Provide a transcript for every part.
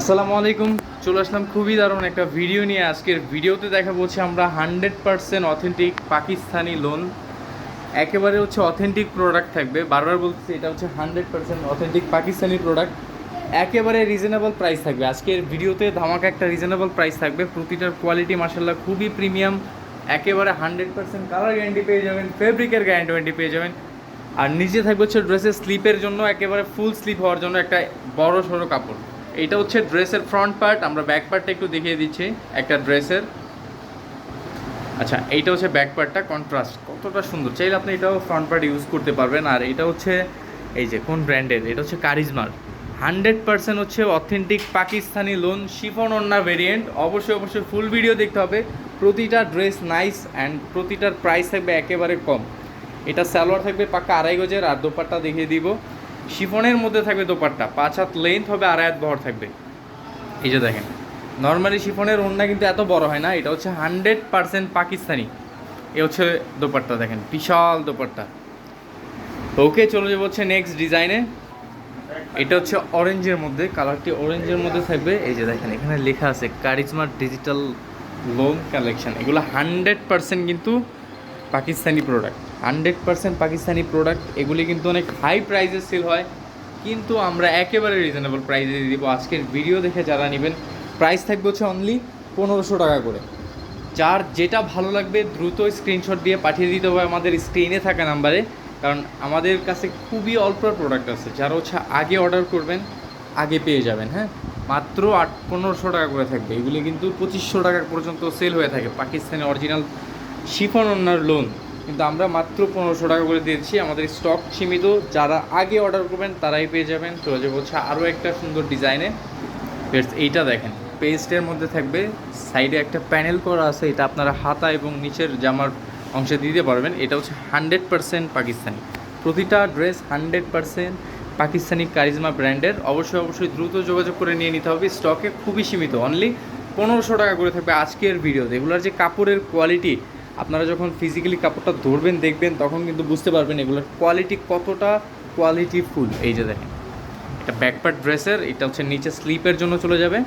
আসসালামু আলাইকুম। চলে আসলাম খুবই দারুণ একটা ভিডিও নিয়ে। আজকের ভিডিওতে দেখা বলছি আমরা hundred percent authentic Pakistani lawn একেবারে হচ্ছে অথেন্টিক প্রোডাক্ট থাকবে। বারবার বলতেছি, এটা হচ্ছে hundred percent authentic Pakistani product একেবারে রিজনেবল প্রাইস থাকবে। আজকের ভিডিওতে ধামাকা একটা রিজনেবল প্রাইস থাকবে। প্রতিটার কোয়ালিটি মাসাল্লাহ খুবই প্রিমিয়াম একেবারে হান্ড্রেড পার্সেন্ট কালার গ্যারান্টি পেয়ে যাবেন ফেব্রিকের গ্যারান্টি পেয়ে যাবেন। আর নিচে থাকবে হচ্ছে ড্রেসের স্লিপের জন্য, একেবারে ফুল স্লিপ হওয়ার জন্য একটা বড় সড়ো কাপড়। এইটা হচ্ছে ড্রেসের ফ্রন্ট পার্ট আমরা ব্যাক পার্টটা একটু দেখিয়ে দিচ্ছি, একটা ড্রেসের। আচ্ছা এইটা হচ্ছে ব্যাক পার্টটা কন্ট্রাস্ট কতটা সুন্দর। চাইলে আপনি এটাও ফ্রন্ট পার্ট ইউজ করতে পারবেন। আর এটা হচ্ছে, এই যে, কোন ব্র্যান্ডের এটা হচ্ছে কারিজমার হান্ড্রেড পার্সেন্ট হচ্ছে অথেন্টিক পাকিস্তানি লোন শিফন অন্যা ভেরিয়েন্ট অবশ্যই অবশ্যই ফুল ভিডিও দেখতে হবে। প্রতিটা ড্রেস নাইস অ্যান্ড প্রতিটার প্রাইস থাকবে একেবারে কম। এটা সালোয়ার থাকবে পাক্কা আড়াই গজের। আর দোপাট্টা দেখিয়ে দিব। শিফনের মধ্যে থাকবে দোপাট্টা, পাঁচ হাত লেন্থ হবে, আড়াই হাত বহর থাকবে। এই যে দেখেন নর্মালি শিফনের ওড়না কিন্তু এত বড় হয় না, এটা হচ্ছে হান্ড্রেড পার্সেন্ট পাকিস্তানি। এ হচ্ছে দোপাট্টা, দেখেন, বিশাল দোপাট্টা। ওকে চলে যাব হচ্ছে নেক্সট ডিজাইনে এটা হচ্ছে অরেঞ্জের মধ্যে কালারটি অরেঞ্জের মধ্যে থাকবে। এই যে দেখেন, এখানে লেখা আছে কারিজমা ডিজিটাল লোন কালেকশন এগুলো হান্ড্রেড পার্সেন্ট কিন্তু Pakistani product hundred percent Pakistani product এগুলি কিন্তু অনেক হাই প্রাইসে সেল হয়। কিন্তু আমরা একেবারে রিজনেবল প্রাইসে দিয়ে দিব। আজকের ভিডিও দেখে যারা নেবেন প্রাইস থাকবে হচ্ছে অনলি পনেরোশো টাকা করে। যার যেটা ভালো লাগবে, দ্রুত স্ক্রিনশট দিয়ে পাঠিয়ে দিতে হবে আমাদের স্ক্রিনে থাকা নাম্বারে কারণ আমাদের কাছে খুবই অল্প প্রোডাক্ট আছে, যারা হচ্ছে আগে অর্ডার করবেন, আগে পেয়ে যাবেন হ্যাঁ? মাত্র আট, পনেরোশো টাকা করে থাকবে। এগুলি কিন্তু পঁচিশশো টাকা পর্যন্ত সেল হয়ে থাকে। পাকিস্তানি অরিজিনাল শিফন ওনার লোন কিন্তু আমরা মাত্র পনেরোশো টাকা করে দিয়েছি। আমাদের স্টক সীমিত। যারা আগে অর্ডার করবেন, তারাই পেয়ে যাবেন। চলে যাব হচ্ছে আরও একটা সুন্দর ডিজাইনে এইটা দেখেন। পেস্টের মধ্যে থাকবে। সাইডে একটা প্যানেল করা আছে। এটা আপনারা হাতা এবং নিচের জামার অংশে দিতে পারবেন। এটা হচ্ছে হান্ড্রেড পারসেন্ট পাকিস্তানি। প্রতিটা dress hundred percent Pakistani Charizma ব্র্যান্ডের। অবশ্যই অবশ্যই দ্রুত যোগাযোগ করে নিয়ে নিতে হবে। স্টকে খুবই সীমিত। অনলি পনেরোশো টাকা করে থাকবে আজকের ভিডিওতে এগুলোর যে কাপড়ের কোয়ালিটি আপনারা যখন ফিজিক্যালি কাপড়টা ধরবেন, দেখবেন, তখন কিন্তু বুঝতে পারবেন এগুলোর কোয়ালিটি কতটা কোয়ালিটি ফুল এই যে দেখেন, এটা ব্যাকপার্ট ড্রেসের এটা হচ্ছে নিচে স্লিপের জন্য চলে যাবে।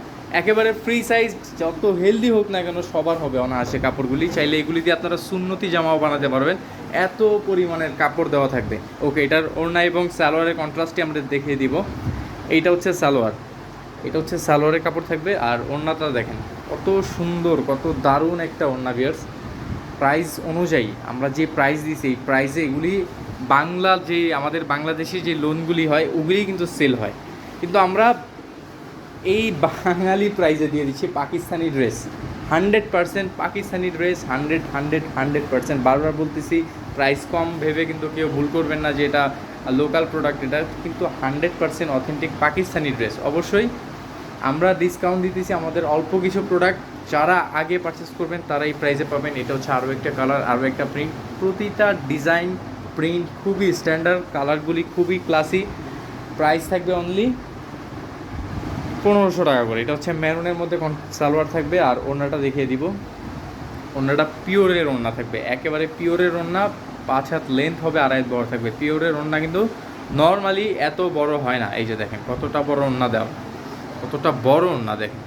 একেবারে ফ্রি সাইজ যত হেলদি হোক না কেন, সবার হবে অনায়াসে কাপড়গুলি। চাইলে এগুলি দিয়ে আপনারা সুন্নতি জামাও বানাতে পারবেন। এত পরিমাণের কাপড় দেওয়া থাকবে। ওকে এটার ওড়না এবং সালোয়ারের কন্ট্রাস্টটি আমরা দেখিয়ে দিব। এইটা হচ্ছে সালোয়ার। এটা হচ্ছে সালোয়ারের কাপড় থাকবে। আর ওড়নাটা দেখেন, কত সুন্দর, কত দারুণ একটা ওড়না বিয়ার্স প্রাইস অনুযায়ী আমরা যে প্রাইস দিছি, এই প্রাইসে এগুলি বাংলা যে, আমাদের বাংলাদেশে যে লোনগুলি হয় ওগুলি কিন্তু সেল হয়। কিন্তু আমরা এই বাঙালি প্রাইজে দিয়ে দিচ্ছি Pakistani dress hundred percent Pakistani dress hundred hundred hundred percent বারবার বলতেছি প্রাইস কম ভেবে কিন্তু কেউ ভুল করবেন না যে এটা লোকাল প্রোডাক্ট এটা কিন্তু hundred percent authentic Pakistani dress অবশ্যই আমরা ডিসকাউন্ট দিতেছি আমাদের অল্প কিছু প্রোডাক্ট যারা আগে পারচেস করবেন তারা এই প্রাইসে পাবেন। এটা হচ্ছে আরও একটা কালার আরও একটা প্রিন্ট প্রতিটা ডিজাইন প্রিন্ট খুবই স্ট্যান্ডার্ড কালারগুলি খুবই ক্লাসি প্রাইস থাকবে অনলি পনেরোশো টাকা করে। এটা হচ্ছে মেরুনের মধ্যে সালোয়ার থাকবে আর ওড়নাটা দেখিয়ে দিব। ওড়নাটা পিওরের ওড়না থাকবে। একেবারে পিওরের ওড়না, পাঁচ হাত লেন্থ হবে, আড়াই বড় থাকবে। পিওরের ওড়না কিন্তু নর্মালি এত বড় হয় না। এই যে দেখেন, কতটা বড় ওড়না দেওয়া। কতটা বড় ওড়না দেখেন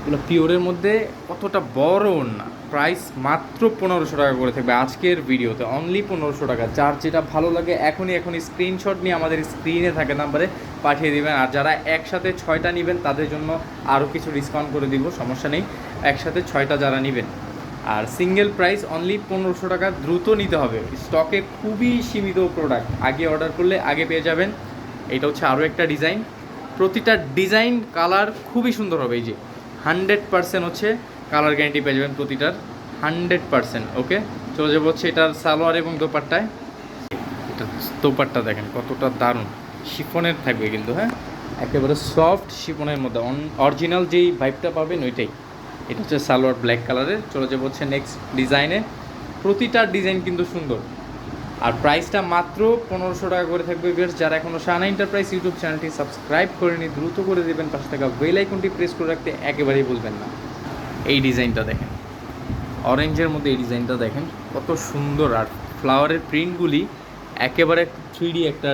এগুলো পিওরের মধ্যে কতটা বড় ওড়না প্রাইস মাত্র পনেরোশো টাকা করে থাকবে আজকের ভিডিওতে। অনলি পনেরোশো টাকা। যার যেটা ভালো লাগে এখনই এখনই স্ক্রিনশট নিয়ে আমাদের স্ক্রিনে থাকে নাম্বারে পাঠিয়ে দিবেন। আর যারা একসাথে ছয়টা নেবেন, তাদের জন্য আরও কিছু ডিসকাউন্ট করে দিব, সমস্যা নেই। একসাথে ছয়টা যারা নেবেন। আর সিঙ্গেল প্রাইস অনলি পনেরোশো টাকা দ্রুত নিতে হবে। স্টকে খুবই সীমিত প্রোডাক্ট আগে অর্ডার করলে আগে পেয়ে যাবেন। এটা হচ্ছে আরও একটা ডিজাইন প্রতিটা ডিজাইন, কালার খুবই সুন্দর হবে। এই যে, হান্ড্রেড পার্সেন্ট হচ্ছে কালার গ্যারান্টি পেয়ে যাবেন প্রতিটার। Hundred percent, okay? চলে যাব হচ্ছে এটার সালোয়ার এবং দোপাট্টায়। এটা দোপাট্টা দেখেন, কতটা দারুণ। শিফনের থাকবে কিন্তু হ্যাঁ? একেবারে সফট শিফনের মধ্যে। অরিজিনাল যেই ভাইবটা পাবেন ওইটাই। এটা হচ্ছে সালোয়ার ব্ল্যাক কালারের চলে যাব হচ্ছে নেক্সট ডিজাইনে প্রতিটা ডিজাইন কিন্তু সুন্দর। আর প্রাইসটা মাত্র পনেরোশো টাকা করে থাকবে বিয়ার্স যারা এখনও শানা এন্টারপ্রাইজ ইউটিউব চ্যানেলটি সাবস্ক্রাইব করে করেনি দ্রুত করে দেবেন। পাশে থাকা বেল আইকনটি প্রেস করে রাখতে একেবারেই বলবেন না। এই ডিজাইনটা দেখেন। অরেঞ্জের মধ্যে এই ডিজাইনটা দেখেন। কত সুন্দর। আর ফ্লাওয়ারের প্রিন্টগুলি একেবারে থ্রি একটা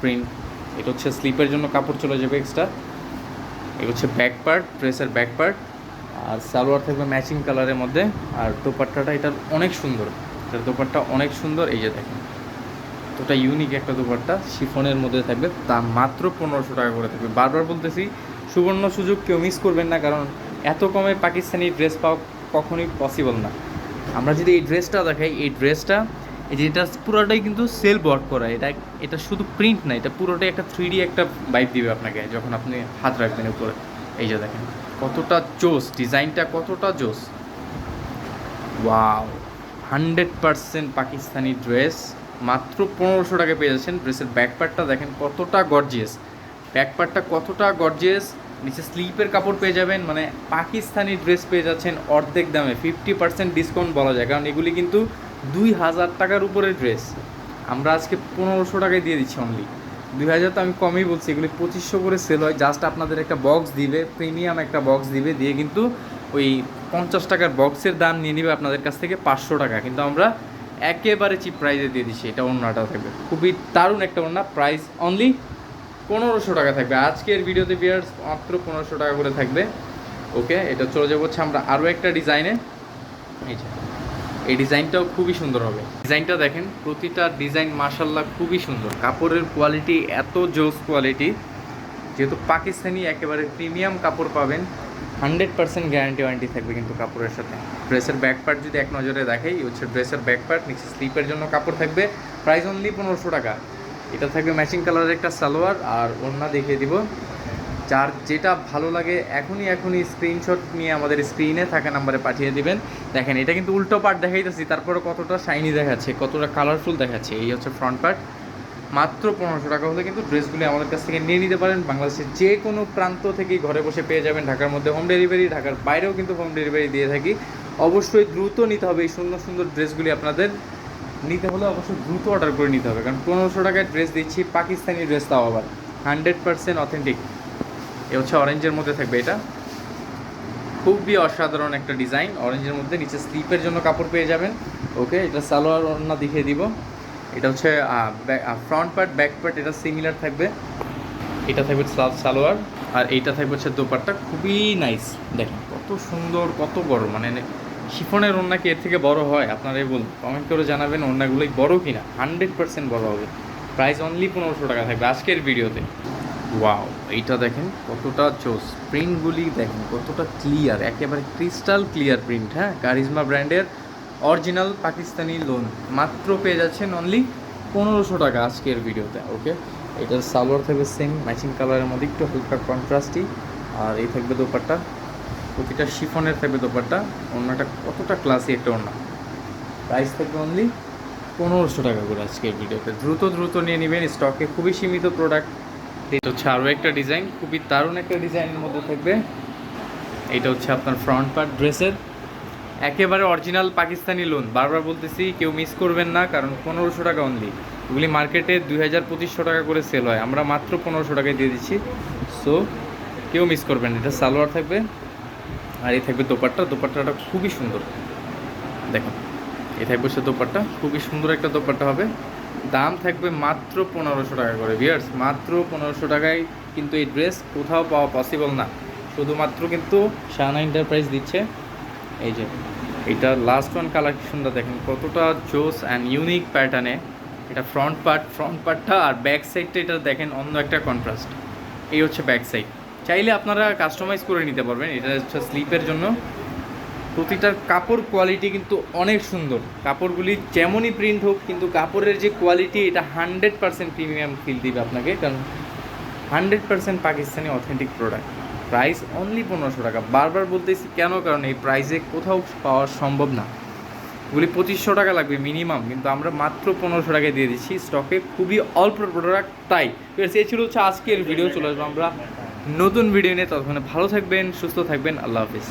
প্রিন্ট এটা হচ্ছে স্লিপের জন্য কাপড় চলে যাবে এক্সট্রা এই হচ্ছে ব্যাক পার্ট ড্রেসের ব্যাক পার্ট আর সালোয়ার থাকবে ম্যাচিং কালারের মধ্যে। আর দোপাট্টাটা এটার অনেক সুন্দর। এটার দোপাট্টা অনেক সুন্দর, এই যে দেখেন। তোটা ইউনিক একটা দোপাট্টা, শিফনের মধ্যে থাকবে, তা মাত্র পনেরোশো টাকা করে থাকবে। বারবার বলতেছি, সুবর্ণ সুযোগ কেউ মিস করবেন না, কারণ এত কমে পাকিস্তানি ড্রেস পাওয়া কখনোই পসিবল না। আমরা যদি এই ড্রেসটা দেখাই, এই ড্রেসটা এই যে এটা পুরোটাই কিন্তু সেল ওয়ার্ক করা। এটা এটা শুধু প্রিন্ট না, এটা পুরোটাই একটা থ্রি একটা বাইক দিবে আপনাকে, যখন আপনি হাত রাখবেন উপরে। এই যে দেখেন, কতটা জোস ডিজাইনটা কতটা জোস। Wow hundred percent Pakistani dress. মাত্র পনেরোশো টাকা পেয়ে যাচ্ছেন ড্রেসের ব্যাকপার্টটা। দেখেন কতটা গর্জিয়াস ব্যাকপার্টটা কতটা গর্জিয়াস নিচে স্লিপের কাপড় পেয়ে যাবেন। মানে পাকিস্তানি ড্রেস পেয়ে যাচ্ছেন অর্ধেক দামে। ফিফটি পার্সেন্ট ডিসকাউন্ট বলা যায়। কারণ এগুলি কিন্তু দুই হাজার টাকার উপরে ড্রেস। আমরা আজকে পনেরোশো টাকায় দিয়ে দিচ্ছি অনলি দুই হাজার তো আমি কমই বলছি। এগুলি পঁচিশশো করে সেল হয়। জাস্ট আপনাদের একটা বক্স দিবে। প্রিমিয়াম একটা বক্স দিবে। দিয়ে কিন্তু ওই পঞ্চাশ টাকার বক্সের দাম নিয়ে নিবে আপনাদের কাছ থেকে পাঁচশো টাকা। কিন্তু আমরা একেবারে চিপ প্রাইসে দিয়ে দিচ্ছি, এটা অন্যটা থাকবে। খুবই দারুণ একটা অন্য প্রাইস অনলি পনেরোশো টাকা থাকবে। আজকের ভিডিওতে বিয়ার্স মাত্র পনেরোশো টাকা করে থাকবে। ওকে এটা চলে যাব হচ্ছে আমরা আরও একটা ডিজাইনে এই যে, এই ডিজাইনটাও খুবই সুন্দর হবে। ডিজাইনটা দেখেন, প্রতিটা ডিজাইন মার্শাল্লাহ খুবই সুন্দর। কাপড়ের কোয়ালিটি এত জোস কোয়ালিটি যেহেতু পাকিস্তানি একেবারে প্রিমিয়াম কাপড় পাবেন হান্ড্রেড পার্সেন্ট গ্যারান্টি ওয়ারেন্টি থাকবে কিন্তু কাপড়ের সাথে। ড্রেসের ব্যাক পার্ট যদি এক নজরে দেখাই হচ্ছে ড্রেসের ব্যাক পার্ট নিচে স্লিপের জন্য কাপড় থাকবে। প্রাইস অনলি পনেরোশো টাকা। এটা থাকবে ম্যাচিং কালারের একটা সালোয়ার, আর ওড়না দেখিয়ে দিব। যার যেটা ভালো লাগে, এখনই এখনই স্ক্রিনশট নিয়ে আমাদের স্ক্রিনে থাকা নাম্বারে পাঠিয়ে দিবেন। দেখেন, এটা কিন্তু উল্টো পার্ট দেখাইতেছি তারপরে কতটা শাইনি দেখাচ্ছে, কতটা কালারফুল দেখাচ্ছে, এই হচ্ছে ফ্রন্ট পার্ট মাত্র পনেরোশো টাকা হলে কিন্তু ড্রেসগুলি আমাদের কাছ থেকে নিয়ে নিতে পারেন। বাংলাদেশের যে কোনো প্রান্ত থেকেই ঘরে বসে পেয়ে যাবেন। ঢাকার মধ্যে হোম ডেলিভারি ঢাকার বাইরেও কিন্তু হোম ডেলিভারি দিয়ে থাকি। অবশ্যই দ্রুত নিতে হবে। এই সুন্দর সুন্দর ড্রেসগুলি আপনাদের নিতে হলে অবশ্যই দ্রুত অর্ডার করে নিতে হবে। কারণ পনেরোশো টাকায় ড্রেস দিচ্ছি পাকিস্তানি ড্রেস তাও আবার। হান্ড্রেড পার্সেন্ট অথেন্টিক এ হচ্ছে অরেঞ্জের মধ্যে থাকবে এটা। খুবই অসাধারণ একটা ডিজাইন অরেঞ্জের মধ্যে নিচে স্লিপের জন্য কাপড় পেয়ে যাবেন। ওকে এটা সালোয়ার ওড়না দেখিয়ে দিব। এটা হচ্ছে ফ্রন্ট পার্ট ব্যাক পার্ট এটা সিমিলার থাকবে। এটা থাকবে সাল- সালোয়ার, আর এইটা থাকবে হচ্ছে দোপাট্টা। খুবই নাইস দেখেন, কত সুন্দর, কত বড়। মানে শিফনের ওড়না কি এর থেকে বড় হয়? আপনারাই বলুন কমেন্ট করে জানাবেন ওড়নাগুলোই বড় কিনা। হান্ড্রেড পার্সেন্ট বড় হবে। প্রাইস অনলি পনেরোশো টাকা থাকবে আজকের ভিডিওতে। ওয়াও এইটা দেখেন, কতটা চোস প্রিন্টগুলি দেখেন, কতটা ক্লিয়ার একেবারে ক্রিস্টাল ক্লিয়ার প্রিন্ট হ্যাঁ? কারিজমা ব্র্যান্ডের অরিজিনাল পাকিস্তানি লোন। মাত্র পেয়ে যাচ্ছেন অনলি পনেরোশো টাকা আজকের ভিডিওতে ওকে এটার সালোয়ার থাকবে সেম ম্যাচিং কালারের মধ্যে একটু হালকা কন্ট্রাস্টই আর এই থাকবে দোপাট্টা। প্রতিটা শিফনের থাকবে দোপাট্টা অন্যটা কতটা ক্লাসি একটা অন্য প্রাইস থাকবে অনলি পনেরোশো টাকা করে আজকের ভিডিওতে। দ্রুত দ্রুত নিয়ে নেবেন স্টকে খুবই সীমিত প্রোডাক্ট এটা হচ্ছে আরও একটা ডিজাইন খুবই দারুণ একটা ডিজাইনের মধ্যে থাকবে। এটা হচ্ছে আপনার ফ্রন্ট পার্ট ড্রেসের একেবারে অরিজিনাল পাকিস্তানি লোন বারবার বলতেছি, কেউ মিস করবেন না, কারণ পনেরোশো টাকা অনলি এগুলি মার্কেটে দুই হাজার পঁচিশশো টাকা করে সেল হয়। আমরা মাত্র পনেরোশো টাকায় দিয়ে দিচ্ছি। সো কেউ মিস করবেন না। এটা সালোয়ার থাকবে, আর এই থাকবে দোপাট্টা। দোপাট্টাটা খুবই সুন্দর। দেখুন এই থাকবে সে দোপাট্টা। খুবই সুন্দর একটা দোপাট্টা হবে। দাম থাকবে মাত্র পনেরোশো টাকা করে। ভিয়ার্স মাত্র পনেরোশো টাকায় কিন্তু এই ড্রেস কোথাও পাওয়া পসিবল না। শুধুমাত্র কিন্তু শাহানা এন্টারপ্রাইজ দিচ্ছে। এই যে, এটা লাস্ট ওয়ান কালার কি সুন্দর দেখেন, কতটা জোস অ্যান্ড ইউনিক প্যাটার্নে এটা ফ্রন্ট পার্ট ফ্রন্ট পার্টটা আর ব্যাক সাইডটা এটা দেখেন অন্য একটা কন্ট্রাস্ট এই হচ্ছে ব্যাক সাইড চাইলে আপনারা কাস্টমাইজ করে নিতে পারবেন, এটা হচ্ছে স্লিপের জন্য। প্রতিটার কাপড় কোয়ালিটি কিন্তু অনেক সুন্দর। কাপড়গুলি যেমনই প্রিন্ট হোক, কিন্তু কাপড়ের যে কোয়ালিটি এটা হান্ড্রেড পার্সেন্ট প্রিমিয়াম ফিল দিবে আপনাকে, কারণ hundred percent Pakistani authentic product price only পনেরোশো টাকা। বারবার বলতেছি কেন? কারণ এই প্রাইসে কোথাও পাওয়া সম্ভব না। এগুলি পঁচিশশো টাকা লাগবে মিনিমাম কিন্তু আমরা মাত্র পনেরোশো টাকায় দিয়ে দিচ্ছি। স্টকে খুবই অল্প প্রোডাক্ট তাই। সে ছিল হচ্ছে আজকের ভিডিও চলে আসব আমরা নতুন ভিডিও নিয়ে। ততক্ষণে ভালো থাকবেন, সুস্থ থাকবেন, আল্লাহ হাফিজ।